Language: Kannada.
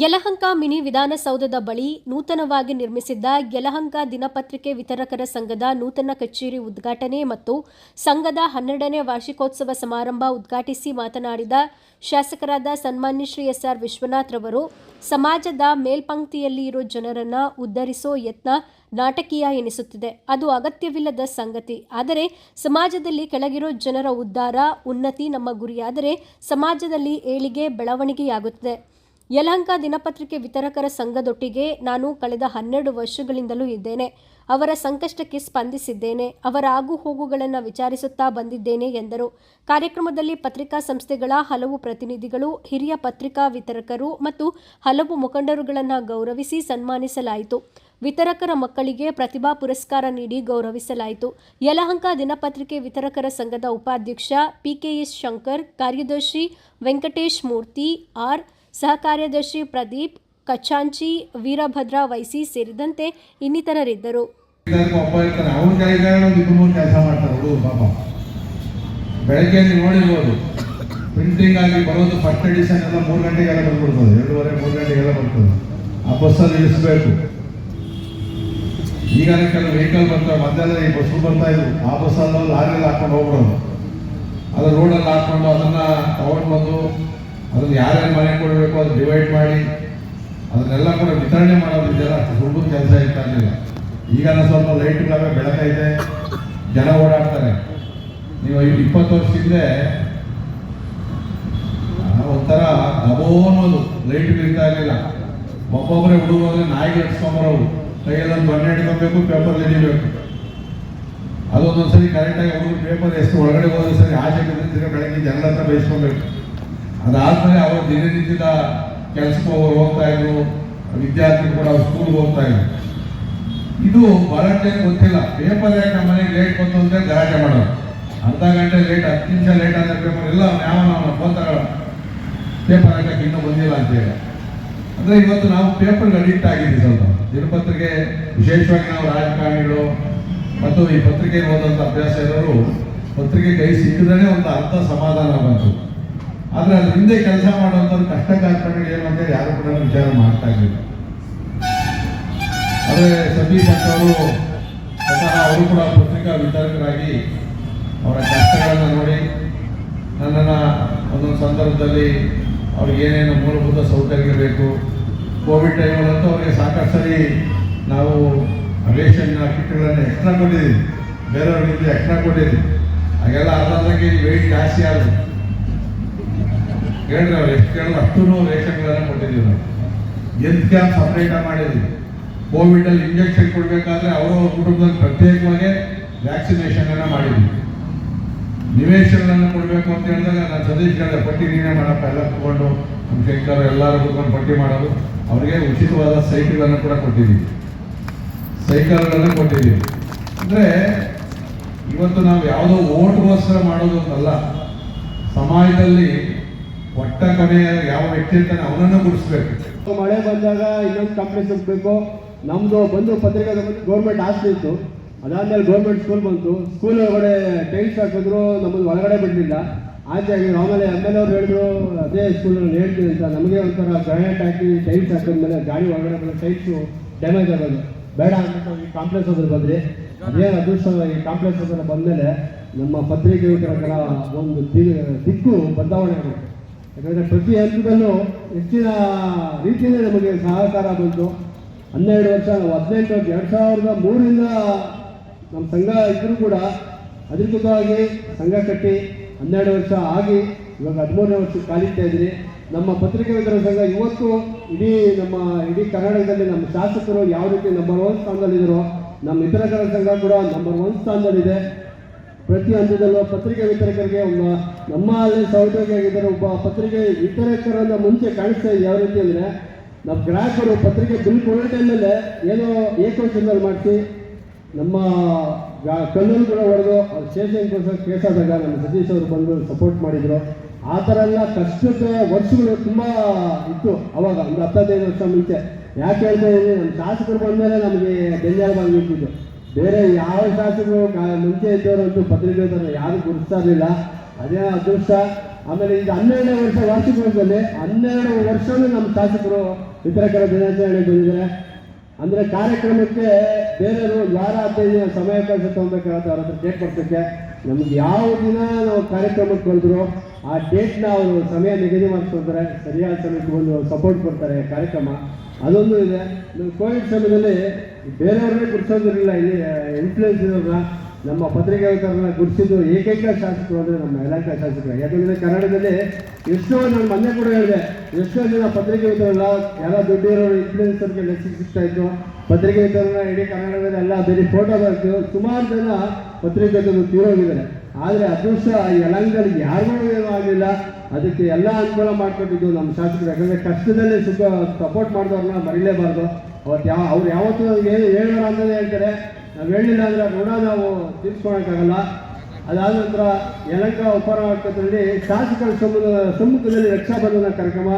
ಯಲಹಂಕ ಮಿನಿ ವಿಧಾನಸೌಧದ ಬಳಿ ನೂತನವಾಗಿ ನಿರ್ಮಿಸಿದ್ದ ಯಲಹಂಕ ದಿನಪತ್ರಿಕೆ ವಿತರಕರ ಸಂಘದ ನೂತನ ಕಚೇರಿ ಉದ್ಘಾಟನೆ ಮತ್ತು ಸಂಘದ ಹನ್ನೆರಡನೇ ವಾರ್ಷಿಕೋತ್ಸವ ಸಮಾರಂಭ ಉದ್ಘಾಟಿಸಿ ಮಾತನಾಡಿದ ಶಾಸಕರಾದ ಸನ್ಮಾನ್ಯ ಶ್ರೀ ಎಸ್ ಆರ್ ವಿಶ್ವನಾಥ್ ರವರು, ಸಮಾಜದ ಮೇಲ್ಪಂಕ್ತಿಯಲ್ಲಿ ಇರೋ ಜನರನ್ನ ಉದ್ಧರಿಸೋ ಯತ್ನ ನಾಟಕೀಯ ಎನಿಸುತ್ತಿದೆ. ಅದು ಅಗತ್ಯವಿಲ್ಲದ ಸಂಗತಿ. ಆದರೆ ಸಮಾಜದಲ್ಲಿ ಕೆಳಗಿರೋ ಜನರ ಉದ್ಧಾರ, ಉನ್ನತಿ ನಮ್ಮ ಗುರಿಯಾದರೆ ಸಮಾಜದಲ್ಲಿ ಏಳಿಗೆ ಬೆಳವಣಿಗೆಯಾಗುತ್ತದೆ. ಯಲಹಂಕ ದಿನಪತ್ರಿಕೆ ವಿತರಕರ ಸಂಘದೊಟ್ಟಿಗೆ ನಾನು ಕಳೆದ ಹನ್ನೆರಡು ವರ್ಷಗಳಿಂದಲೂ ಇದ್ದೇನೆ. ಅವರ ಸಂಕಷ್ಟಕ್ಕೆ ಸ್ಪಂದಿಸಿದ್ದೇನೆ. ಅವರ ಆಗು ಹೋಗುಗಳನ್ನು ವಿಚಾರಿಸುತ್ತಾ ಬಂದಿದ್ದೇನೆ ಎಂದರು. ಕಾರ್ಯಕ್ರಮದಲ್ಲಿ ಪತ್ರಿಕಾ ಸಂಸ್ಥೆಗಳ ಹಲವು ಪ್ರತಿನಿಧಿಗಳು, ಹಿರಿಯ ಪತ್ರಿಕಾ ವಿತರಕರು ಮತ್ತು ಹಲವು ಮುಖಂಡರುಗಳನ್ನು ಗೌರವಿಸಿ ಸನ್ಮಾನಿಸಲಾಯಿತು. ವಿತರಕರ ಮಕ್ಕಳಿಗೆ ಪ್ರತಿಭಾ ಪುರಸ್ಕಾರ ನೀಡಿ ಗೌರವಿಸಲಾಯಿತು. ಯಲಹಂಕ ದಿನಪತ್ರಿಕೆ ವಿತರಕರ ಸಂಘದ ಉಪಾಧ್ಯಕ್ಷ ಪಿಕೆಎಸ್ ಶಂಕರ್, ಕಾರ್ಯದರ್ಶಿ ವೆಂಕಟೇಶ್ ಮೂರ್ತಿ, ಆರ್ ಸಹ ಕಾರ್ಯದರ್ಶಿ ಪ್ರದೀಪ್ ಕಚಾಂಚಿ, ವೀರಭದ್ರ ವೈಸಿ ಸೇರಿದಂತೆ ಇನ್ನಿತರರಿದ್ದರು. ಬೆಳಗ್ಗೆ ನೋಡಿರ್ಬೋದು. ಪ್ರಿಂಟಿಂಗ್ ಆಗಿ ಬರೋದು ಫಸ್ಟ್ ಎಡಿಷನ್ ಎಲ್ಲ ಮೂರು ಗಂಟೆಗೆಲ್ಲ ಬಂದ್ಬಿಡ್ತದೆ ಎರಡೂವರೆ, ಮೂರು ಗಂಟೆಗೆಲ್ಲ ಬರ್ತದೆ. ಆ ಬಸ್ಸಲ್ಲಿ ಇಳಿಸ್ಬೇಕು. ಈಗ ಕೆಲವು ವೆಹಿಕಲ್ ಬರ್ತವೆ. ಮಧ್ಯಾಹ್ನ ಈ ಬಸ್ಸು ಬರ್ತಾ ಇದ್ವು. ಆ ಬಸ್ಸಲ್ಲಿ ಲಾರಿಯಲ್ಲಿ ಹಾಕೊಂಡು ಹೋಗ್ಬಿಡೋದು. ಅದು ರೋಡಲ್ಲಿ ಹಾಕೊಂಡು ಅದನ್ನ ತಗೊಂಡು ಬಂದು ಅದನ್ನ ಯಾರ್ಯಾರು ಮನೆ ಕೊಡಬೇಕು ಅದು ಡಿವೈಡ್ ಮಾಡಿ, ಅದನ್ನೆಲ್ಲ ಕೂಡ ವಿತರಣೆ ಮಾಡೋದಿದೆಯಲ್ಲ ಅಷ್ಟು ಸುಲಭದ ಕೆಲಸ ಇರ್ತಾ ಇರಲಿಲ್ಲ ಈಗ ಸ್ವಲ್ಪ ಲೈಟ್ಗಳವೆ ಬೆಳಕೈತೆ ಜನ ಓಡಾಡ್ತಾರೆ. ನೀವು ಇಪ್ಪತ್ತು ವರ್ಷ ಹಿಂದೆ ಒಂಥರ ಅಬೋ ಅನ್ನೋದು ಲೈಟ್ ಇರ್ತಾ ಇರಲಿಲ್ಲ. ಒಬ್ಬೊಬ್ಬರೇ ಹುಡುಗರು ನಾಯಿಗೆ ಹಚ್ಕೊಂಬರೋರು ಕೈಯಲ್ಲಿ ಬಣ್ಣ ಹಿಡ್ಕೊಬೇಕು ಪೇಪರ್ ಎಳಿಬೇಕು ಅದೊಂದೊಂದ್ಸರಿ ಕರೆಕ್ಟಾಗಿ ಹುಡುಗರು ಪೇಪರ್ ಎಷ್ಟು ಒಳಗಡೆ ಹೋದ್ರೆ ಸರಿ ಆಚೆ ಬೆಳಗ್ಗೆ ಜನರ ಹತ್ರ ಬೇಯಿಸ್ಕೊಬೇಕು ಅದಾದ್ಮೇಲೆ ಅವರು ದಿನನಿತ್ಯದ ಕೆಲಸಕ್ಕೆ ಹೋಗೋರು ಹೋಗ್ತಾ ಇದ್ರು, ವಿದ್ಯಾರ್ಥಿಗಳು ಕೂಡ ಸ್ಕೂಲ್ಗೆ ಹೋಗ್ತಾ ಇದ್ರು. ಇದು ಬಹಳಕ್ಕೆ ಗೊತ್ತಿಲ್ಲ. ಪೇಪರ್ ಯಾಕೆ ನಮ್ಮ ಮನೆಗೆ ಲೇಟ್ ಬಂತು ಅಂತ ಗಲಾಟೆ ಮಾಡೋದು ಅರ್ಧ ಗಂಟೆ ಲೇಟ್ ಹತ್ತು ನಿಮಿಷ ಲೇಟ್ ಆದ ಪೇಪರ್ ಎಲ್ಲ ಯಾವ ನಾವು ಫೋನ್ ಪೇಪರ್ ಹಾಕಕ್ಕೆ ಇನ್ನೂ ಬಂದಿಲ್ಲ ಅಂತ ಹೇಳಿ. ಅಂದ್ರೆ ಇವತ್ತು ನಾವು ಪೇಪರ್ಗೆ ಅಡಿಕ್ಟ್ ಆಗಿದ್ದೀವಿ ಸ್ವಲ್ಪ. ದಿನಪತ್ರಿಕೆ, ವಿಶೇಷವಾಗಿ ನಾವು ರಾಜಕಾರಣಿಗಳು ಮತ್ತು ಈ ಪತ್ರಿಕೆ ಓದುವಂಥ ಅಭ್ಯಾಸ ಇರೋರು ಪತ್ರಿಕೆ ಕೈ ಸಿಕ್ಕಿದ್ರೆ ಒಂದು ಅರ್ಥ ಸಮಾಧಾನ ಬಂತು. ಆದ್ರೆ ಅದ್ರ ಹಿಂದೆ ಕೆಲಸ ಮಾಡುವಂಥ ಕಷ್ಟ ಕಾರ್ಪಣ್ಯಗಳು ಏನು ಯಾರು ಕೂಡ ವಿಚಾರ ಮಾಡ್ತಾ ಇರಲಿಲ್ಲ. ಆದರೆ ಸತೀಶ್ ಅವರು ಸ್ವತಃ ಅವರು ಕೂಡ ಪತ್ರಿಕಾ ವಿತರಕರಾಗಿ ಅವರ ಕಷ್ಟಗಳನ್ನು ನೋಡಿ ನನ್ನನ್ನು ಒಂದೊಂದು ಸಂದರ್ಭದಲ್ಲಿ ಅವ್ರಿಗೆ ಏನೇನು ಮೂಲಭೂತ ಸೌಕರ್ಯ ಬೇಕು. ಕೋವಿಡ್ ಟೈಮಲ್ಲಂತೂ ಅವರಿಗೆ ಸಾಕಷ್ಟು ಸರಿ ನಾವು ರೇಷನ್ ಕಿಟ್ಗಳನ್ನು ಎಕ್ಸ್ಟ್ರಾ ಕೊಟ್ಟಿದ್ದೀವಿ. ಬೇರೆಯವ್ರಿಗೆ ಎಕ್ಸ್ಟ್ರಾ ಕೊಟ್ಟಿದ್ದೀವಿ. ಹಾಗೆಲ್ಲ ಅರ್ಧ ಕೆ ಜಿ ವೆಯ್ಟ್ ಜಾಸ್ತಿ ಆದ್ರು ಹೇಳ್ರಿ ಅವ್ರು ಎಷ್ಟು ಕೇಳಲ್ಲ ಅಷ್ಟು ರೇಷನ್ಗಳನ್ನು ಕೊಟ್ಟಿದ್ದೀವಿ ನಾವು. ಎಲ್ತ್ ಕ್ಯಾಂಪ್ ಸಪ್ರೇಟಾಗಿ ಮಾಡಿದ್ದೀವಿ. ಕೋವಿಡಲ್ಲಿ ಇಂಜೆಕ್ಷನ್ ಕೊಡಬೇಕಾದ್ರೆ ಅವರು ಕುಟುಂಬದಲ್ಲಿ ಪ್ರತ್ಯೇಕವಾಗಿ ವ್ಯಾಕ್ಸಿನೇಷನ್ ಅನ್ನ ಮಾಡಿದ್ವಿ ನಿವೇಶನಗಳನ್ನು ಕೊಡಬೇಕು ಅಂತ ಹೇಳಿದಾಗ ನಾನು ಸತೀಶ್ ಹೇಳಿದೆ ಪಟ್ಟಿ ನೀನೇ ಮಾಡಪ್ಪ, ಎಲ್ಲ ತಗೊಂಡು ನಮ್ಮ ಶಂಕರ್ ಎಲ್ಲರೂ ಕೂತ್ಕೊಂಡು ಪಟ್ಟಿ ಮಾಡೋದು. ಅವರಿಗೆ ಉಚಿತವಾದ ಸೈಕಲ್ಗಳನ್ನು ಕೂಡ ಕೊಟ್ಟಿದ್ದೀವಿ. ಸೈಕಲ್ಗಳನ್ನು ಕೊಟ್ಟಿದ್ದೀವಿ. ಅಂದರೆ ಇವತ್ತು ನಾವು ಯಾವುದೋ ಓಟ್ಗೋಸ್ಕರ ಮಾಡೋದು ಅಂತಲ್ಲ, ಸಮಾಜದಲ್ಲಿ ಒಟ್ಟ ಕೊನೆಯ ಯಾವ ವ್ಯಕ್ತಿ ಇರ್ತಾನೆ ಅವನನ್ನು ಗುರುತಿಸ್ಬೇಕು. ಮಳೆ ಬಂದಾಗ ಇನ್ನೊಂದು ಕಂಪ್ನಿ ಸಿಗಬೇಕು ನಮ್ಮದು ಬಂದು ಪತ್ರಿಕೆ ಗೌರ್ಮೆಂಟ್ ಆಸ್ತಿ ಇತ್ತು. ಅದಾದ್ಮೇಲೆ ಗೌರ್ಮೆಂಟ್ ಸ್ಕೂಲ್ ಬಂತು. ಸ್ಕೂಲ್ ಒಳಗಡೆ ಟೈಲ್ಸ್ ಹಾಕಿದ್ರು, ನಮ್ಮದು ಒಳಗಡೆ ಬಿಡಲಿಲ್ಲ. ಆಚೆ ಆಮೇಲೆ ಎಂ ಅವ್ರು ಹೇಳಿದ್ರು, ಅದೇ ಸ್ಕೂಲಲ್ಲಿ ಹೇಳ್ತೀವಿ ಅಂತ. ನಮಗೆ ಒಂಥರ ಗ್ರಾನೈಟ್ ಹಾಕಿ ಟೈಲ್ಸ್ ಹಾಕಿದ್ಮೇಲೆ ಗಾಡಿ ಒಳಗಡೆ ಬಂದ ಟೈಲ್ಸು ಡ್ಯಾಮೇಜ್ ಆಗೋದು. ಬೇಡ ಅಂದ್ಬಿಟ್ಟು ಈ ಕಾಂಪ್ಲೆಕ್ಸ್ ಹತ್ರ ಬಂದ್ರಿ ಅದೇ ಅದೃಷ್ಟ ಈ ಕಾಂಪ್ಲೆಕ್ಸ್ ಹತ್ರ ಬಂದಮೇಲೆ ನಮ್ಮ ಪತ್ರಿಕೆ ಒಂದು ದಿಕ್ಕು ಬದಲಾವಣೆ ಆಗುತ್ತೆ. ಯಾಕಂದರೆ ಪ್ರತಿ ಹಂತದಲ್ಲೂ ಹೆಚ್ಚಿನ ರೀತಿಯಲ್ಲಿ ನಮಗೆ ಸಹಕಾರ ಬಂತು. ಹನ್ನೆರಡು ವರ್ಷ ನಾವು ಹದಿನೆಂಟು ವರ್ಷ ಎರಡು ಸಾವಿರದ ಮೂರರಿಂದ ನಮ್ಮ ಸಂಘ ಇದ್ದರೂ ಕೂಡ ಅಧಿಕೃತವಾಗಿ ಸಂಘ ಕಟ್ಟಿ ಹನ್ನೆರಡು ವರ್ಷ ಆಗಿ ಇವಾಗ ಹದಿಮೂರನೇ ವರ್ಷ ಕಾಲಿಡ್ತಾ ಇದ್ರಿ ನಮ್ಮ ಪತ್ರಿಕೆ ಸಂಘ ಇವತ್ತು ಇಡೀ ನಮ್ಮ ಇಡೀ ಕರ್ನಾಟಕದಲ್ಲಿ ನಮ್ಮ ಶಾಸಕರು ಯಾವ ರೀತಿ ನಂಬರ್ ಒನ್ ಸ್ಥಾನದಲ್ಲಿದ್ದರೋ ನಮ್ಮ ವಿತರಕರ ಸಂಘ ಕೂಡ ನಂಬರ್ ಒನ್ ಸ್ಥಾನದಲ್ಲಿದೆ. ಪ್ರತಿ ಹಂತದಲ್ಲೂ ಪತ್ರಿಕೆ ವಿತರಕರಿಗೆ ಒಬ್ಬ ನಮ್ಮ ಅಲ್ಲಿ ಸಹೋದ್ಯೋಗಿಯಾಗಿದ್ದಾರೆ ಒಬ್ಬ ಪತ್ರಿಕೆ ವಿತರಕರನ್ನ ಮುಂಚೆ ಕಾಣಿಸ್ತಾ ಇದೆ. ಯಾವ ರೀತಿ ಅಂದರೆ ನಮ್ಮ ಗ್ರಾಹಕರು ಪತ್ರಿಕೆ ಬಿಲ್ ಕೊಡೋ ಟೈಮಲ್ಲೇ ಏನೋ ಏಕವಚನದಲ್ಲಿ ಮಾಡಿಸಿ ನಮ್ಮ ಕಲ್ಲೂರು ಕೂಡ ಹೊಡೆದು ಸ್ಟೇಷನ್ ಕೇಸ್ ಆದಾಗ ನಮ್ಮ ಸತೀಶ್ ಅವರು ಬಂದು ಸಪೋರ್ಟ್ ಮಾಡಿದರು. ಆ ಥರ ಎಲ್ಲ ಕಷ್ಟದ ವರ್ಷಗಳು ತುಂಬ ಇತ್ತು ಅವಾಗ, ಒಂದು ಹತ್ತದೈದು ವರ್ಷ ಮುಂಚೆ. ಯಾಕೆ ಹೇಳ್ತಾ ಇದ್ದೀನಿ, ನಮ್ಮ ಶಾಸಕರು ಬಂದಮೇಲೆ ನಮಗೆ ಬೆಂಜಾರವಾಗಿ ನಿಂತಿದ್ದು. ಬೇರೆ ಯಾವ ಶಾಸಕರು ಮುಂಚೆ ಇದ್ದವರಂತೂ ಪತ್ರಿಕೆ ಯಾರು ಗುರುತಿಸ್ತಾ ಇರಲಿಲ್ಲ ಅದೇ ಅದೃಷ್ಟ. ಆಮೇಲೆ ಈಗ ಹನ್ನೆರಡನೇ ವರ್ಷ ವಾರ್ಷಿಕೋತ್ಸವದಲ್ಲಿ ಹನ್ನೆರಡು ವರ್ಷವೂ ನಮ್ಮ ಶಾಸಕರು ವಿತರಕರ ದಿನಾಚರಣೆ ಬಂದಿದ್ದಾರೆ. ಅಂದ್ರೆ ಕಾರ್ಯಕ್ರಮಕ್ಕೆ ಬೇರೆಯವರು ವಾರ ಹದಿನೈದು ಸಮಯ ಸಮಯಾವಕಾಶ ತಗೊಬೇಕಾಗತ್ತೆ ಅವ್ರ ಹತ್ರ ಕೇಕ್ ಕೊಡ್ಸಕ್ಕೆ. ನಮ್ಗೆ ಯಾವ ದಿನ ನಾವು ಕಾರ್ಯಕ್ರಮಕ್ಕೆ ಬಂದ್ರು ಆ ಡೇಟ್ನ ಅವರು ಸಮಯ ನಿಗದಿ ಮಾಡ್ಕೊಳ್ತಾರೆ ಸರಿಯಾದ ಸಮಯಕ್ಕೆ ಒಂದು ಸಪೋರ್ಟ್ ಕೊಡ್ತಾರೆ ಕಾರ್ಯಕ್ರಮ. ಅದೊಂದು ಇದೆ. ಕೋವಿಡ್ ಸಮಯದಲ್ಲಿ ಬೇರೆಯವ್ರನ್ನೇ ಕುರ್ಸೋದಿರಲಿಲ್ಲ ಇಲ್ಲಿ ಇನ್ಫ್ಲೂಯೆನ್ಸ್ ಇರೋರ ನಮ್ಮ ಪತ್ರಿಕೆಗಳನ್ನ ಗುರುತಿಸಿದ್ದು ಏಕೈಕ ಶಾಸಕರು ಅಂದರೆ ನಮ್ಮ ಇಲಾಖೆ ಶಾಸಕರು. ಯಾಕಂದ್ರೆ ಕನ್ನಡದಲ್ಲಿ ಎಷ್ಟೋ ನಾನು ಮೊನ್ನೆ ಕೂಡ ಹೇಳಿದೆ, ಎಷ್ಟೋ ಜನ ಪತ್ರಿಕೆ ವಿತರಲ್ಲ ಎಲ್ಲ ದುಡ್ಡಿರೋರು ಇನ್ಫ್ಲೂಯೆನ್ಸರ್ಗೆ ಲೆಕ್ಕ ಸಿಗ್ತಾ ಇತ್ತು. ಪತ್ರಿಕೆ ವಿತರಣ ಇಡೀ ಕನ್ನಡದಲ್ಲಿ ಎಲ್ಲ ಬೇರೆ ಫೋಟೋ ಬರ್ತು ಸುಮಾರು ಜನ ಪತ್ರಿಕೆ ತೀರೋಗಿದ್ದಾರೆ. ಆದರೆ ಅದೃಷ್ಟ ಈ ಅಲಂಗಳಿಗೆ ಯಾರಿಗೂ ಏನೂ ಆಗಲಿಲ್ಲ ಅದಕ್ಕೆ ಎಲ್ಲ ಅನುಕೂಲ ಮಾಡಿಕೊಟ್ಟಿದ್ದು ನಮ್ಮ ಶಾಸಕರು. ಯಾಕಂದರೆ ಕಷ್ಟದಲ್ಲಿ ಸುಖ ಸಪೋರ್ಟ್ ಮಾಡಿದವ್ರನ್ನ ಮರಿಲೇಬಾರ್ದು. ಅವತ್ತು ಯಾವ ಅವ್ರು ಯಾವತ್ತೂ ಏನು ಹೇಳೋಣ ಅಂತಲೇ ಹೇಳ್ತಾರೆ. ನಾವು ಹೇಳಿಲ್ಲ ಅಂದರೆ ಋಣ ನಾವು ತೀರ್ಸ್ಕೊಳಕ್ಕಾಗಲ್ಲ. ಅದಾದ ನಂತರ ಯಲಂಕ ಉಪರಾಷ್ಟದಲ್ಲಿ ಶಾಸಕರ ಸಮ್ಮುಖ ಸಮ್ಮುಖದಲ್ಲಿ ರಕ್ಷಾಬಂಧನ ಕಾರ್ಯಕ್ರಮ.